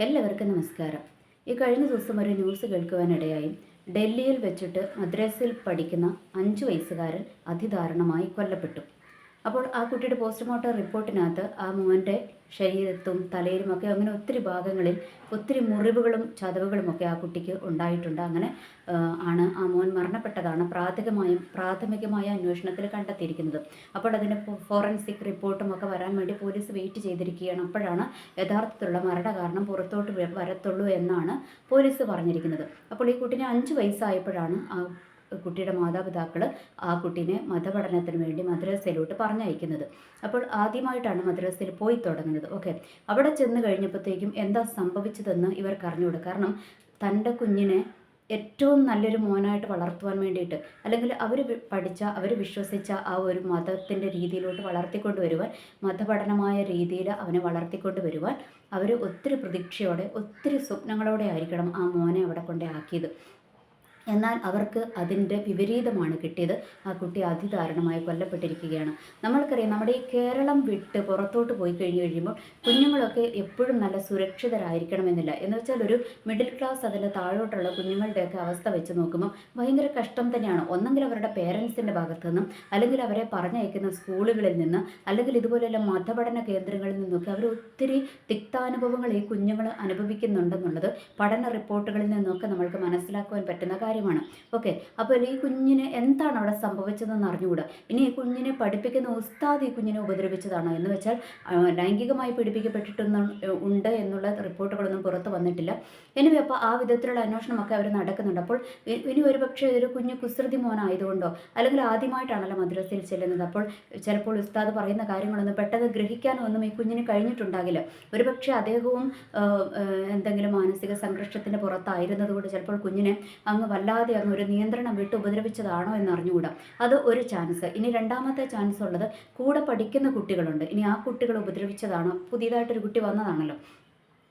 എല്ലാവർക്കും നമസ്കാരം. ഈ കഴിഞ്ഞ ദിവസം ഒരു ന്യൂസ് കേൾക്കുവാനിടയായി. ഡൽഹിയിൽ വെച്ചിട്ട് മദ്രാസിൽ പഠിക്കുന്ന അഞ്ച് വയസ്സുകാരൻ അതിദാരുണമായി കൊല്ലപ്പെട്ടു. അപ്പോൾ ആ കുട്ടിയുടെ പോസ്റ്റ്മോർട്ടം റിപ്പോർട്ടിനകത്ത് ആ മോന്റെ ശരീരത്തും തലയിലും ഒക്കെ അങ്ങനെ ഒത്തിരി ഭാഗങ്ങളിൽ ഒത്തിരി മുറിവുകളും ചതവുകളും ഒക്കെ ആ കുട്ടിക്ക് ഉണ്ടായിട്ടുണ്ട്. അങ്ങനെ ആണ് ആ മോൻ മരണപ്പെട്ടതാണ് പ്രാഥമികമായും പ്രാഥമികമായ അന്വേഷണത്തിൽ കണ്ടെത്തിയിരിക്കുന്നത്. അപ്പോൾ അതിന്റെ ഫോറൻസിക് റിപ്പോർട്ടും ഒക്കെ വരാൻ വേണ്ടി പോലീസ് വെയിറ്റ് ചെയ്തിരിക്കുകയാണ്. അപ്പോഴാണ് യഥാർത്ഥത്തിലുള്ള മരണകാരണം പുറത്തോട്ട് വരത്തുള്ളൂ എന്നാണ് പോലീസ് പറഞ്ഞിരിക്കുന്നത്. അപ്പോൾ ഈ കുട്ടിന് അഞ്ച് വയസ്സായപ്പോഴാണ് ആ കുട്ടിയുടെ മാതാപിതാക്കൾ ആ കുട്ടീനെ മതപഠനത്തിന് വേണ്ടി മദ്രസയിലോട്ട് പറഞ്ഞയക്കുന്നത്. അപ്പോൾ ആദ്യമായിട്ടാണ് മദ്രസയിൽ പോയി തുടങ്ങുന്നത്. ഓക്കെ. അവിടെ ചെന്ന് കഴിഞ്ഞപ്പോഴത്തേക്കും എന്താ സംഭവിച്ചതെന്ന് ഇവർക്ക് അറിഞ്ഞുകൂടും. കാരണം തന്റെ കുഞ്ഞിനെ ഏറ്റവും നല്ലൊരു മോനായിട്ട് വളർത്തുവാൻ വേണ്ടിയിട്ട് അല്ലെങ്കിൽ അവർ പഠിച്ച അവർ വിശ്വസിച്ച ആ ഒരു മതത്തിന്റെ രീതിയിലോട്ട് വളർത്തിക്കൊണ്ട് വരുവാൻ മതപഠനമായ രീതിയിൽ അവനെ വളർത്തിക്കൊണ്ട് വരുവാൻ അവർ ഒത്തിരി പ്രതീക്ഷയോടെ ഒത്തിരി സ്വപ്നങ്ങളോടെ ആയിരിക്കണം ആ മോനെ അവിടെ കൊണ്ടേ ആക്കിയത്. എന്നാൽ അവർക്ക് അതിന്റെ വിപരീതമാണ് കിട്ടിയത്. ആ കുട്ടി അതിദാരുണമായി കൊല്ലപ്പെട്ടിരിക്കുകയാണ്. നമ്മൾക്കറിയാം നമ്മുടെ ഈ കേരളം വിട്ട് പുറത്തോട്ട് പോയി കഴിഞ്ഞു കഴിയുമ്പോൾ കുഞ്ഞുങ്ങളൊക്കെ എപ്പോഴും നല്ല സുരക്ഷിതരായിരിക്കണമെന്നില്ല. എന്ന് വെച്ചാൽ ഒരു മിഡിൽ ക്ലാസ് അതിന്റെ താഴോട്ടുള്ള കുഞ്ഞുങ്ങളുടെയൊക്കെ അവസ്ഥ വെച്ച് നോക്കുമ്പോൾ ഭയങ്കര കഷ്ടം തന്നെയാണ്. ഒന്നെങ്കിൽ അവരുടെ പേരൻസിന്റെ ഭാഗത്തു നിന്നും അല്ലെങ്കിൽ അവരെ പറഞ്ഞയക്കുന്ന സ്കൂളുകളിൽ നിന്ന് അല്ലെങ്കിൽ ഇതുപോലെയുള്ള മതപഠന കേന്ദ്രങ്ങളിൽ നിന്നൊക്കെ അവർ ഒത്തിരി തിക്താനുഭവങ്ങൾ ഈ കുഞ്ഞുങ്ങൾ അനുഭവിക്കുന്നുണ്ടെന്നുള്ളത് പഠന റിപ്പോർട്ടുകളിൽ നിന്നൊക്കെ നമ്മൾക്ക് മനസ്സിലാക്കുവാൻ പറ്റുന്ന കാര്യമാണ്. ഓക്കെ അപ്പോൾ ഈ കുഞ്ഞിന് എന്താണ് അവിടെ സംഭവിച്ചതെന്ന് അറിഞ്ഞുകൂടാ. ഇനി ഈ കുഞ്ഞിനെ പഠിപ്പിക്കുന്ന ഉസ്താദ് ഈ കുഞ്ഞിനെ ഉപദ്രവിച്ചതാണോ എന്ന് വെച്ചാൽ ലൈംഗികമായി പീഡിപ്പിക്കപ്പെട്ടിട്ടൊന്നും ഉണ്ട് എന്നുള്ള റിപ്പോർട്ടുകളൊന്നും പുറത്ത് വന്നിട്ടില്ല. ഇനി അപ്പോൾ ആ വിധത്തിലുള്ള അന്വേഷണമൊക്കെ അവർ നടക്കുന്നുണ്ട്. അപ്പോൾ ഇനി ഒരു പക്ഷേ ഒരു കുഞ്ഞ് കുസൃതി മോനായതുകൊണ്ടോ അല്ലെങ്കിൽ ആദ്യമായിട്ടാണല്ലോ മദ്രസയിൽ ചെല്ലുന്നത്. അപ്പോൾ ചിലപ്പോൾ ഉസ്താദ് പറയുന്ന കാര്യങ്ങളൊന്നും പെട്ടെന്ന് ഗ്രഹിക്കാനോ ഒന്നും ഈ കുഞ്ഞിന് കഴിഞ്ഞിട്ടുണ്ടാകില്ല. ഒരുപക്ഷെ അദ്ദേഹവും എന്തെങ്കിലും മാനസിക സംഘർഷത്തിന്റെ പുറത്തായിരുന്നതുകൊണ്ട് ചിലപ്പോൾ കുഞ്ഞിനെ അങ്ങ് വല്ലാതെ അങ്ങ് ഒരു നിയന്ത്രണം വിട്ട് ഉപദ്രവിച്ചതാണോ എന്ന് അറിഞ്ഞുകൂടാം അത് ഒരു ചാൻസ് ഇനി രണ്ടാമത്തെ ചാൻസ് ഉള്ളത് കൂടെ പഠിക്കുന്ന കുട്ടികളുണ്ട്. ഇനി ആ കുട്ടികൾ ഉപദ്രവിച്ചതാണോ? പുതിയതായിട്ടൊരു കുട്ടി വന്നതാണല്ലോ.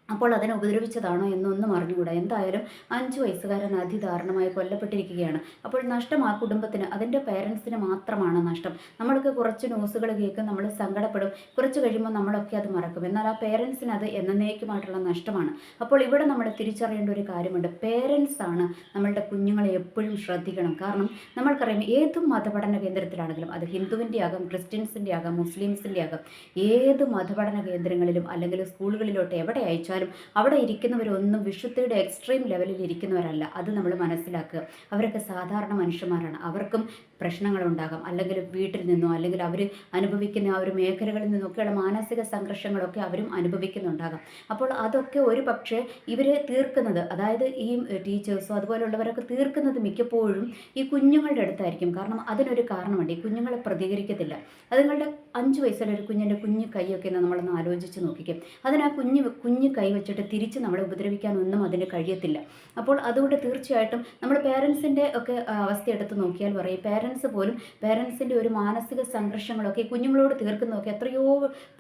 അപ്പോൾ അതിനെ ഉപദ്രവിച്ചതാണോ എന്നൊന്നും അറിഞ്ഞുകൂടാ. എന്തായാലും അഞ്ച് വയസ്സുകാരൻ അതിദാരുണമായി കൊല്ലപ്പെട്ടിരിക്കുകയാണ്. അപ്പോൾ നഷ്ടം ആ കുടുംബത്തിന് അതിന്റെ പേരൻസിന് മാത്രമാണ് നഷ്ടം. നമ്മൾക്ക് കുറച്ച് ന്യൂസുകൾ കേൾക്കും നമ്മൾ സങ്കടപ്പെടും. കുറച്ച് കഴിയുമ്പോൾ നമ്മളൊക്കെ അത് മറക്കും. എന്നാൽ ആ പേരൻസിന് അത് എന്നേക്കുമായിട്ടുള്ള നഷ്ടമാണ്. അപ്പോൾ ഇവിടെ നമ്മൾ തിരിച്ചറിയേണ്ട ഒരു കാര്യമുണ്ട്. പേരൻസ് ആണ് നമ്മളുടെ കുഞ്ഞുങ്ങളെ എപ്പോഴും ശ്രദ്ധിക്കണം. കാരണം നമ്മൾക്കറിയാം ഏത് മതപഠന കേന്ദ്രത്തിലാണെങ്കിലും അത് ഹിന്ദുവിന്റെ ആകാം ക്രിസ്ത്യൻസിന്റെ ആകാം മുസ്ലിംസിന്റെ ആകാം ഏത് മതപഠന കേന്ദ്രങ്ങളിലും അല്ലെങ്കിൽ സ്കൂളുകളിലോട്ട് എവിടെ അയച്ചാലും അവിടെ ഇരിക്കുന്നവരൊന്നും വിശുദ്ധിയുടെ എക്സ്ട്രീം ലെവലിൽ ഇരിക്കുന്നവരല്ല. അത് നമ്മൾ മനസ്സിലാക്കുക. അവരൊക്കെ സാധാരണ മനുഷ്യന്മാരാണ്. അവർക്കും പ്രശ്നങ്ങളുണ്ടാകാം. അല്ലെങ്കിൽ വീട്ടിൽ നിന്നോ അല്ലെങ്കിൽ അവർ അനുഭവിക്കുന്ന ആ ഒരു മേഖലകളിൽ നിന്നൊക്കെയുള്ള മാനസിക സംഘർഷങ്ങളൊക്കെ അവരും അനുഭവിക്കുന്നുണ്ടാകാം. അപ്പോൾ അതൊക്കെ ഒരു പക്ഷേ ഇവരെ തീർക്കുന്നത് അതായത് ഈ ടീച്ചേഴ്സോ അതുപോലുള്ളവരൊക്കെ തീർക്കുന്നത് മിക്കപ്പോഴും ഈ കുഞ്ഞുങ്ങളുടെ അടുത്തായിരിക്കും. കാരണം അതിനൊരു കാരണമുണ്ട്. ഈ കുഞ്ഞുങ്ങളെ പ്രതികരിക്കത്തില്ല. അത് നിങ്ങളുടെ അഞ്ച് വയസ്സുള്ള ഒരു കുഞ്ഞിന്റെ കുഞ്ഞു കൈയൊക്കെ ഒന്ന് നമ്മളൊന്ന് ആലോചിച്ച് നോക്കിക്കും. അതിന് ആ കുഞ്ഞ് കുഞ്ഞ് കൈ വെച്ചിട്ട് തിരിച്ച് നമ്മളെ ഉപദ്രവിക്കാനൊന്നും അതിന് കഴിയത്തില്ല. അപ്പോൾ അതുകൊണ്ട് തീർച്ചയായിട്ടും നമ്മൾ പേരൻസിന്റെ ഒക്കെ അവസ്ഥ എടുത്ത് നോക്കിയാൽ പറയും. പേരൻസ് പോലും പേരൻസിന്റെ ഒരു മാനസിക സംഘർഷങ്ങളൊക്കെ കുഞ്ഞുങ്ങളോട് തീർക്കുന്നതൊക്കെ എത്രയോ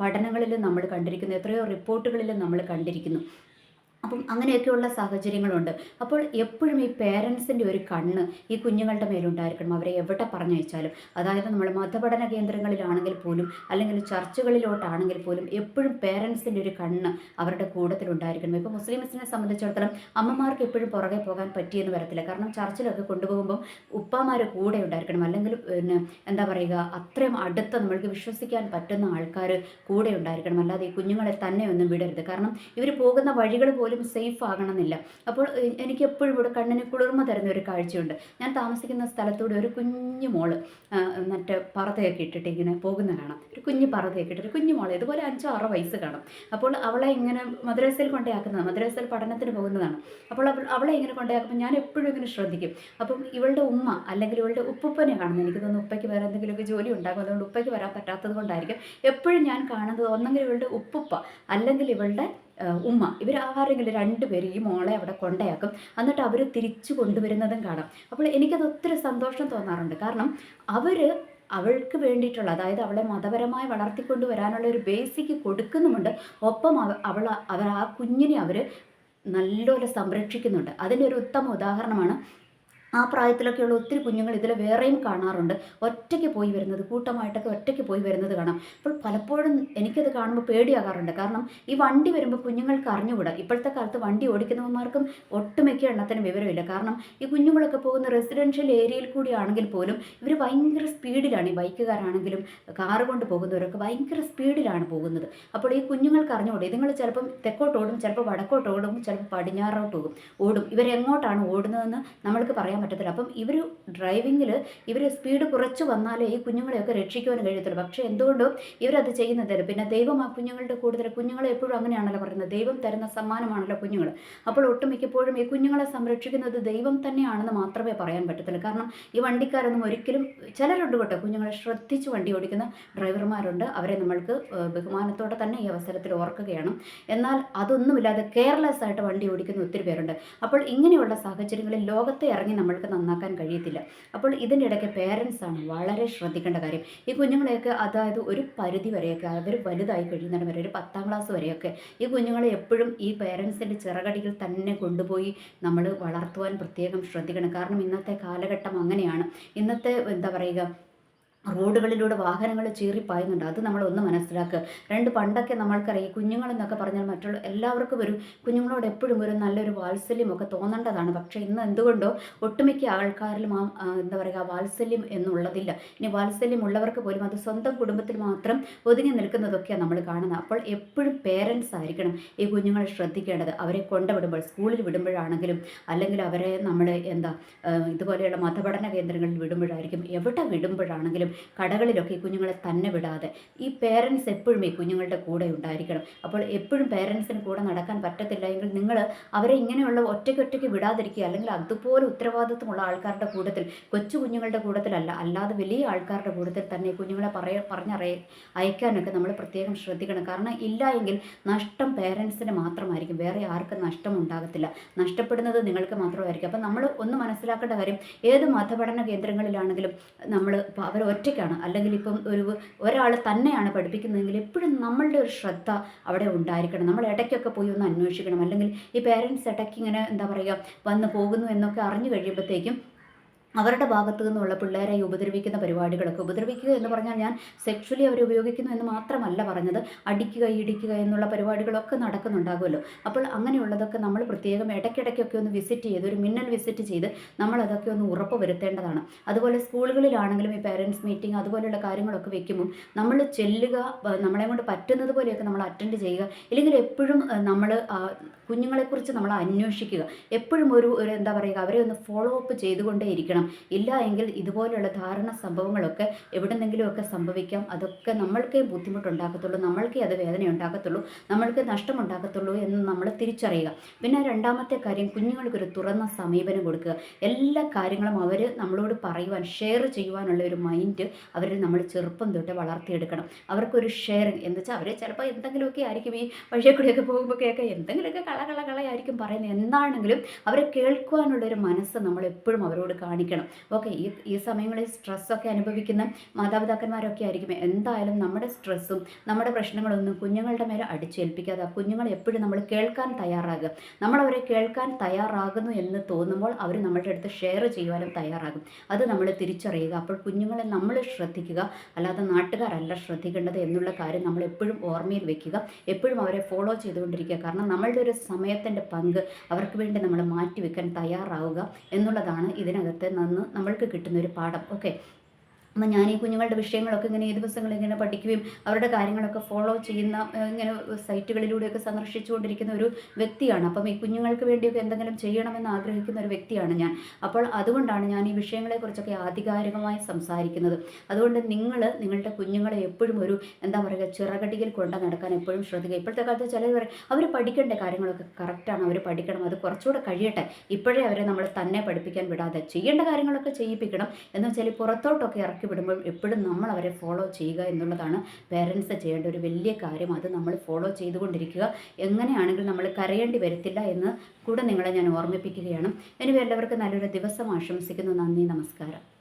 പഠനങ്ങളിലും നമ്മൾ കണ്ടിരിക്കുന്നു. എത്രയോ റിപ്പോർട്ടുകളിലും നമ്മൾ കണ്ടിരിക്കുന്നു. അപ്പം അങ്ങനെയൊക്കെയുള്ള സാഹചര്യങ്ങളുണ്ട്. അപ്പോൾ എപ്പോഴും ഈ പേരൻസിന്റെ ഒരു കണ്ണ് ഈ കുഞ്ഞുങ്ങളുടെ മേലുണ്ടായിരിക്കണം. അവരെ എവിടെ പറഞ്ഞയച്ചാലും. അതായത് നമ്മൾ മതപഠന കേന്ദ്രങ്ങളിലാണെങ്കിൽ പോലും അല്ലെങ്കിൽ ചർച്ചകളിലോട്ടാണെങ്കിൽ പോലും എപ്പോഴും പേരൻസിന്റെ ഒരു കണ്ണ് അവരുടെ കൂടത്തിലുണ്ടായിരിക്കണം. ഇപ്പോൾ മുസ്ലിംസിനെ സംബന്ധിച്ചിടത്തോളം അമ്മമാർക്ക് എപ്പോഴും പുറകെ പോകാൻ പറ്റിയെന്ന് വരത്തില്ല. കാരണം ചർച്ചിലൊക്കെ കൊണ്ടുപോകുമ്പോൾ ഉപ്പാമാർ കൂടെ ഉണ്ടായിരിക്കണം. അല്ലെങ്കിൽ പിന്നെ എന്താ പറയുക അത്രയും അടുത്ത് നമ്മൾക്ക് വിശ്വസിക്കാൻ പറ്റുന്ന ആൾക്കാർ കൂടെ ഉണ്ടായിരിക്കണം. അല്ലാതെ ഈ കുഞ്ഞുങ്ങളെ തന്നെ ഒന്നും വിടരുത്. കാരണം ഇവർ പോകുന്ന വഴികൾ സേഫ് ആകണമെന്നില്ല. അപ്പോൾ എനിക്ക് എപ്പോഴും ഇവിടെ കണ്ണിന് കുളിർമ തരുന്ന ഒരു കാഴ്ചയുണ്ട്. ഞാൻ താമസിക്കുന്ന സ്ഥലത്തൂടെ ഒരു കുഞ്ഞു മോൾ മറ്റേ പറതയൊക്കെ ഇട്ടിട്ട് ഇങ്ങനെ പോകുന്ന കാണാം. ഒരു കുഞ്ഞു പറതയൊക്കെ ഇട്ടിട്ട് കുഞ്ഞു മോൾ ഇതുപോലെ അഞ്ചോ ആറോ വയസ്സ് കാണും. അപ്പോൾ അവളെ ഇങ്ങനെ മദ്രസയിൽ കൊണ്ടേയാക്കുന്നതാണ്. മദ്രസയിൽ പഠനത്തിന് പോകുന്നതാണ്. അപ്പോൾ അവളെ ഇങ്ങനെ കൊണ്ടേയാക്കുമ്പോൾ ഞാൻ എപ്പോഴും ഇങ്ങനെ ശ്രദ്ധിക്കും. അപ്പം ഇവളുടെ ഉമ്മ അല്ലെങ്കിൽ ഇവളുടെ ഉപ്പുപ്പനെ കാണുന്നത് എനിക്ക് തോന്നുന്നു ഉപ്പയ്ക്ക് വേറെ എന്തെങ്കിലുമൊക്കെ ജോലി ഉണ്ടാകും. അതുകൊണ്ട് ഉപ്പയ്ക്ക് വരാൻ പറ്റാത്തത് കൊണ്ടായിരിക്കും എപ്പോഴും ഞാൻ കാണുന്നത് ഒന്നെങ്കിൽ ഇവളുടെ ഉപ്പുപ്പ അല്ലെങ്കിൽ ഇവളുടെ ഉമ്മ. ഇവർ ആരെങ്കിലും രണ്ടുപേരും ഈ മോളെ അവിടെ കൊണ്ടയാക്കും. എന്നിട്ട് അവർ തിരിച്ചു കൊണ്ടുവരുന്നതും കാണാം. അപ്പോൾ എനിക്കത് ഒത്തിരി സന്തോഷം തോന്നാറുണ്ട്. കാരണം അവർ അവൾക്ക് വേണ്ടിയിട്ടുള്ള അതായത് അവളെ മതപരമായി വളർത്തിക്കൊണ്ടുവരാനുള്ള ഒരു ബേസിക് കൊടുക്കുന്നുമുണ്ട്. ഒപ്പം അവ അവൾ അവർ ആ കുഞ്ഞിനെ അവർ നല്ലപോലെ സംരക്ഷിക്കുന്നുണ്ട്. അതിന്റെ ഒരു ഉത്തമ ഉദാഹരണമാണ് ആ പ്രായത്തിലൊക്കെയുള്ള ഒത്തിരി കുഞ്ഞുങ്ങൾ ഇതിൽ വേറെയും കാണാറുണ്ട്. ഒറ്റയ്ക്ക് പോയി വരുന്നത് കൂട്ടമായിട്ടൊക്കെ ഒറ്റയ്ക്ക് പോയി വരുന്നത് കാണാം. അപ്പോൾ പലപ്പോഴും എനിക്കത് കാണുമ്പോൾ പേടിയാകാറുണ്ട്. കാരണം ഈ വണ്ടി വരുമ്പോൾ കുഞ്ഞുങ്ങൾക്ക് അറിഞ്ഞുകൂടാ. ഇപ്പോഴത്തെ കാലത്ത് വണ്ടി ഓടിക്കുന്നവന്മാർക്കും ഒട്ടുമിക്ക എണ്ണത്തിന് വിവരമില്ല. കാരണം ഈ കുഞ്ഞുങ്ങളൊക്കെ പോകുന്ന റെസിഡൻഷ്യൽ ഏരിയയിൽ കൂടിയാണെങ്കിൽ പോലും ഇവർ ഭയങ്കര സ്പീഡിലാണ്. ഈ ബൈക്കുകാരാണെങ്കിലും കാറ് കൊണ്ട് പോകുന്നവരൊക്കെ ഭയങ്കര സ്പീഡിലാണ് പോകുന്നത്. അപ്പോൾ ഈ കുഞ്ഞുങ്ങൾക്ക് അറിഞ്ഞുകൂടാ. ഇതുങ്ങൾ ചിലപ്പം തെക്കോട്ട് ഓടും ചിലപ്പോൾ വടക്കോട്ട് ഓടും ചിലപ്പോൾ പടിഞ്ഞാറോട്ട് പോകും ഓടും. ഇവരെങ്ങോട്ടാണ് ഓടുന്നതെന്ന് നമ്മൾക്ക് പറയാൻ പറ്റത്തില്ല. അപ്പം ഇവർ ഡ്രൈവിങ്ങിൽ ഇവർ സ്പീഡ് കുറച്ച് വന്നാലേ ഈ കുഞ്ഞുങ്ങളെയൊക്കെ രക്ഷിക്കുവാൻ കഴിയത്തുള്ളൂ. പക്ഷേ എന്തുകൊണ്ടും ഇവരത് ചെയ്യുന്നതല്ല പിന്നെ ദൈവം ആ കുഞ്ഞുങ്ങളുടെ കൂടുതൽ കുഞ്ഞുങ്ങളെ എപ്പോഴും അങ്ങനെയാണല്ലോ പറയുന്നത്. ദൈവം തരുന്ന സമ്മാനമാണല്ലോ കുഞ്ഞുങ്ങൾ അപ്പോൾ ഒട്ടുമിക്കപ്പോഴും ഈ കുഞ്ഞുങ്ങളെ സംരക്ഷിക്കുന്നത് ദൈവം തന്നെയാണെന്ന് മാത്രമേ പറയാൻ പറ്റത്തുള്ളൂ കാരണം ഈ വണ്ടിക്കാരൊന്നും ഒരിക്കലും ചിലരുണ്ട് കേട്ടോ കുഞ്ഞുങ്ങളെ ശ്രദ്ധിച്ച് വണ്ടി ഓടിക്കുന്ന ഡ്രൈവർമാരുണ്ട്. അവരെ നമ്മൾക്ക് ബഹുമാനത്തോടെ തന്നെ ഈ അവസരത്തിൽ ഓർക്കുകയാണ്. എന്നാൽ അതൊന്നുമില്ലാതെ കെയർലെസ് ആയിട്ട് വണ്ടി ഓടിക്കുന്ന ഒത്തിരി പേരുണ്ട്. അപ്പോൾ ഇങ്ങനെയുള്ള സാഹചര്യങ്ങളിൽ ലോകത്തെ ഇറങ്ങി നമ്മൾക്ക് നന്നാക്കാൻ കഴിയത്തില്ല. അപ്പോൾ ഇതിന്റെ ഇടയ്ക്ക് പേരൻസ് ആണ് വളരെ ശ്രദ്ധിക്കേണ്ട കാര്യം. ഈ കുഞ്ഞുങ്ങളെയൊക്കെ അതായത് ഒരു പരിധി വരെയൊക്കെ അവർ വലുതായി കഴിയുന്നിടം വരെ ഒരു പത്താം ക്ലാസ് വരെയൊക്കെ ഈ കുഞ്ഞുങ്ങളെ എപ്പോഴും ഈ പേരൻസിന്റെ ചിറകടിയിൽ തന്നെ കൊണ്ടുപോയി നമ്മൾ വളർത്തുവാൻ പ്രത്യേകം ശ്രദ്ധിക്കണം. കാരണം ഇന്നത്തെ കാലഘട്ടം അങ്ങനെയാണ്. ഇന്നത്തെ എന്താ പറയുക റോഡുകളിലൂടെ വാഹനങ്ങൾ ചീറിപ്പായുന്നുണ്ട് അത് നമ്മളൊന്ന് മനസ്സിലാക്കുക. രണ്ട് പണ്ടൊക്കെ നമ്മൾക്കറിയാം കുഞ്ഞുങ്ങളെന്നൊക്കെ പറഞ്ഞാൽ മറ്റുള്ള എല്ലാവർക്കും ഒരു കുഞ്ഞുങ്ങളോട് എപ്പോഴും ഒരു നല്ലൊരു വാത്സല്യമൊക്കെ തോന്നേണ്ടതാണ്. പക്ഷേ ഇന്ന് എന്തുകൊണ്ടോ ഒട്ടുമിക്ക ആൾക്കാരിലും ആ എന്താ പറയുക വാത്സല്യം എന്നുള്ളതില്ല. ഇനി വാത്സല്യം ഉള്ളവർക്ക് പോലും അത് സ്വന്തം കുടുംബത്തിൽ മാത്രം ഒതുങ്ങി നിൽക്കുന്നതൊക്കെയാണ് നമ്മൾ കാണുന്നത്. അപ്പോൾ എപ്പോഴും പേരൻസ് ആയിരിക്കണം ഈ കുഞ്ഞുങ്ങളെ ശ്രദ്ധിക്കേണ്ടത്. അവരെ കൊണ്ടുവിടുമ്പോൾ സ്കൂളിൽ വിടുമ്പോഴാണെങ്കിലും അല്ലെങ്കിൽ അവരെ നമ്മൾ എന്താ ഇതുപോലെയുള്ള മതപഠന കേന്ദ്രങ്ങളിൽ വിടുമ്പോഴായിരിക്കും. എവിടെ വിടുമ്പോഴാണെങ്കിലും കടകളിലൊക്കെ ഈ കുഞ്ഞുങ്ങളെ തന്നെ വിടാതെ ഈ പേരൻസ് എപ്പോഴും ഈ കുഞ്ഞുങ്ങളുടെ കൂടെ ഉണ്ടായിരിക്കണം. അപ്പോൾ എപ്പോഴും പേരൻസിന് കൂടെ നടക്കാൻ പറ്റത്തില്ല എങ്കിൽ നിങ്ങൾ അവരെ ഇങ്ങനെയുള്ള ഒറ്റയ്ക്ക് ഒറ്റയ്ക്ക് വിടാതിരിക്കുക അല്ലെങ്കിൽ അതുപോലെ ഉത്തരവാദിത്വമുള്ള ആൾക്കാരുടെ കൂട്ടത്തിൽ കൊച്ചു കുഞ്ഞുങ്ങളുടെ കൂട്ടത്തിലല്ല അല്ലാതെ വലിയ ആൾക്കാരുടെ കൂട്ടത്തിൽ തന്നെ കുഞ്ഞുങ്ങളെ പറയ പറഞ്ഞറിയ അയക്കാനൊക്കെ നമ്മൾ പ്രത്യേകം ശ്രദ്ധിക്കണം. കാരണം ഇല്ല എങ്കിൽ നഷ്ടം പേരൻസിന് മാത്രമായിരിക്കും. വേറെ ആർക്കും നഷ്ടം ഉണ്ടാകത്തില്ല. നഷ്ടപ്പെടുന്നത് നിങ്ങൾക്ക് മാത്രമായിരിക്കും. അപ്പം നമ്മൾ ഒന്ന് മനസ്സിലാക്കേണ്ട കാര്യം ഏത് മതപഠന കേന്ദ്രങ്ങളിലാണെങ്കിലും നമ്മൾ അവർ അവർ ഒറ്റയ്ക്കാണ്. അല്ലെങ്കിൽ ഇപ്പം ഒരു ഒരാൾ തന്നെയാണ് പഠിപ്പിക്കുന്നതെങ്കിൽ എപ്പോഴും നമ്മളുടെ ഒരു ശ്രദ്ധ അവിടെ ഉണ്ടായിരിക്കണം. നമ്മൾ ഇടയ്ക്കൊക്കെ പോയി ഒന്ന് അന്വേഷിക്കണം. അല്ലെങ്കിൽ ഈ പേരൻസ് ഇടയ്ക്ക് ഇങ്ങനെ എന്താ പറയുക വന്ന് പോകുന്നു എന്നൊക്കെ അറിഞ്ഞു കഴിയുമ്പോഴത്തേക്കും അവരുടെ ഭാഗത്തു നിന്നുള്ള പിള്ളേരെ ഉപദ്രവിക്കുന്ന പരിപാടികളൊക്കെ ഉപദ്രവിക്കുക എന്ന് പറഞ്ഞാൽ ഞാൻ സെക്ഷലി അവരെ ഉപയോഗിക്കുന്നു എന്ന് മാത്രമല്ല പറഞ്ഞത്. അടിക്കുക ഇടിക്കുക എന്നുള്ള പരിപാടികളൊക്കെ നടക്കുന്നുണ്ടാകുമല്ലോ. അപ്പോൾ അങ്ങനെയുള്ളതൊക്കെ നമ്മൾ പ്രത്യേകം ഇടയ്ക്കിടയ്ക്കൊക്കെ ഒന്ന് വിസിറ്റ് ചെയ്ത് ഒരു മിന്നൽ വിസിറ്റ് ചെയ്ത് നമ്മൾ അതൊക്കെ ഒന്ന് ഉറപ്പ് വരുത്തേണ്ടതാണ്. അതുപോലെ സ്കൂളുകളിലാണെങ്കിലും ഈ പേരൻസ് മീറ്റിംഗ് അതുപോലെയുള്ള കാര്യങ്ങളൊക്കെ വെക്കുമ്പോൾ നമ്മൾ ചെല്ലുക നമ്മളെ കൊണ്ട് പറ്റുന്നത് പോലെയൊക്കെ നമ്മൾ അറ്റൻഡ് ചെയ്യുക. ഇല്ലെങ്കിൽ എപ്പോഴും നമ്മൾ കുഞ്ഞുങ്ങളെക്കുറിച്ച് നമ്മൾ അന്വേഷിക്കുക. എപ്പോഴും ഒരു ഒരു എന്താ പറയുക അവരെ ഒന്ന് ഫോളോ അപ്പ് ചെയ്തുകൊണ്ടേ ഇരിക്കണം ഇല്ല എങ്കിൽ ഇതുപോലെയുള്ള ധാരണ സംഭവങ്ങളൊക്കെ എവിടെന്നെങ്കിലുമൊക്കെ സംഭവിക്കാം. അതൊക്കെ നമ്മൾക്കേ ബുദ്ധിമുട്ടുണ്ടാക്കത്തുള്ളൂ. നമ്മൾക്കേ അത് വേദന ഉണ്ടാക്കത്തുള്ളൂ നമ്മൾക്ക് നഷ്ടമുണ്ടാക്കത്തുള്ളൂ എന്ന് നമ്മൾ തിരിച്ചറിയുക. പിന്നെ രണ്ടാമത്തെ കാര്യം കുഞ്ഞുങ്ങൾക്കൊരു തുറന്ന സമീപനം കൊടുക്കുക. എല്ലാ കാര്യങ്ങളും അവർ നമ്മളോട് പറയുവാൻ ഷെയർ ചെയ്യുവാനുള്ള ഒരു മൈൻഡ് അവരിൽ നമ്മൾ ചെറുപ്പം തൊട്ട് വളർത്തിയെടുക്കണം. അവർക്കൊരു ഷെയറിങ് എന്ന് വെച്ചാൽ അവർ ചിലപ്പോൾ എന്തെങ്കിലുമൊക്കെ ആയിരിക്കും ഈ വഴിയെ കൂടിയൊക്കെ പോകുമ്പോഴൊക്കെ എന്തെങ്കിലുമൊക്കെ കള കള കളയായിരിക്കും പറയുന്നത്. എന്താണെങ്കിലും അവരെ കേൾക്കുവാനുള്ളൊരു മനസ്സ് നമ്മൾ എപ്പോഴും അവരോട് കാണിക്കണം. ഓക്കെ ഈ ഈ സമയങ്ങളിൽ സ്ട്രെസ്സൊക്കെ അനുഭവിക്കുന്ന മാതാപിതാക്കന്മാരൊക്കെ ആയിരിക്കും. എന്തായാലും നമ്മുടെ സ്ട്രെസ്സും നമ്മുടെ പ്രശ്നങ്ങളൊന്നും കുഞ്ഞുങ്ങളുടെ മേലെ അടിച്ചേൽപ്പിക്കാതെ ആ കുഞ്ഞുങ്ങളെ എപ്പോഴും നമ്മൾ കേൾക്കാൻ തയ്യാറാകുക. നമ്മളവരെ കേൾക്കാൻ തയ്യാറാകുന്നു എന്ന് തോന്നുമ്പോൾ അവർ നമ്മളുടെ അടുത്ത് ഷെയർ ചെയ്യുവാനും തയ്യാറാകും. അത് നമ്മൾ തിരിച്ചറിയുക. അപ്പോൾ കുഞ്ഞുങ്ങളെ നമ്മൾ ശ്രദ്ധിക്കുക. അല്ലാതെ നാട്ടുകാരല്ല ശ്രദ്ധിക്കേണ്ടത് എന്നുള്ള കാര്യം നമ്മൾ എപ്പോഴും ഓർമ്മയിൽ വെക്കുക. എപ്പോഴും അവരെ ഫോളോ ചെയ്തുകൊണ്ടിരിക്കുക. കാരണം നമ്മളുടെ ഒരു സമയത്തിന്റെ പങ്ക് അവർക്ക് വേണ്ടി നമ്മൾ മാറ്റിവെക്കാൻ തയ്യാറാവുക എന്നുള്ളതാണ് ഇതിനകത്ത് നിന്ന് നമ്മൾക്ക് കിട്ടുന്ന ഒരു പാഠം. ഓക്കെ അപ്പം ഞാൻ ഈ കുഞ്ഞുങ്ങളുടെ വിഷയങ്ങളൊക്കെ ഇങ്ങനെ ഈ ദിവസങ്ങൾ ഇങ്ങനെ പഠിക്കുകയും അവരുടെ കാര്യങ്ങളൊക്കെ ഫോളോ ചെയ്യുന്ന ഇങ്ങനെ സൈറ്റുകളിലൂടെയൊക്കെ സന്ദർശിച്ചുകൊണ്ടിരിക്കുന്ന ഒരു വ്യക്തിയാണ്. അപ്പം ഈ കുഞ്ഞുങ്ങൾക്ക് വേണ്ടിയൊക്കെ എന്തെങ്കിലും ചെയ്യണമെന്ന് ആഗ്രഹിക്കുന്ന ഒരു വ്യക്തിയാണ് ഞാൻ. അപ്പോൾ അതുകൊണ്ടാണ് ഞാൻ ഈ വിഷയങ്ങളെക്കുറിച്ചൊക്കെ ആധികാരികമായി സംസാരിക്കുന്നത്. അതുകൊണ്ട് നിങ്ങൾ നിങ്ങളുടെ കുഞ്ഞുങ്ങളെ എപ്പോഴും ഒരു എന്താ പറയുക ചിറകടിയിൽ കൊണ്ട് നടക്കാൻ എപ്പോഴും ശ്രദ്ധിക്കുക. ഇപ്പോഴത്തെ കാലത്ത് ചിലർ പറയും അവർ പഠിക്കേണ്ട കാര്യങ്ങളൊക്കെ കറക്റ്റാണ് അവർ പഠിക്കണം. അത് കുറച്ചുകൂടെ കഴിയട്ടെ. ഇപ്പോഴേ അവരെ നമ്മൾ തന്നെ പഠിപ്പിക്കാൻ വിടാതെ ചെയ്യേണ്ട കാര്യങ്ങളൊക്കെ ചെയ്യിപ്പിക്കണം. എന്ന് വെച്ചാൽ പുറത്തോട്ടൊക്കെ ഇറക്കി വിടുമ്പോൾ എപ്പോഴും നമ്മൾ അവരെ ഫോളോ ചെയ്യുക എന്നുള്ളതാണ് പേരൻസ് ചെയ്യേണ്ട ഒരു വലിയ കാര്യം. അത് നമ്മൾ ഫോളോ ചെയ്തുകൊണ്ടിരിക്കുക. എങ്ങനെയാണെങ്കിലും നമ്മൾ കരയേണ്ടി വരത്തില്ല എന്ന് കൂടെ നിങ്ങളെ ഞാൻ ഓർമ്മിപ്പിക്കുകയാണ്. എനിക്ക് എല്ലാവർക്കും നല്ലൊരു ദിവസം ആശംസിക്കുന്നു. നന്ദി നമസ്കാരം.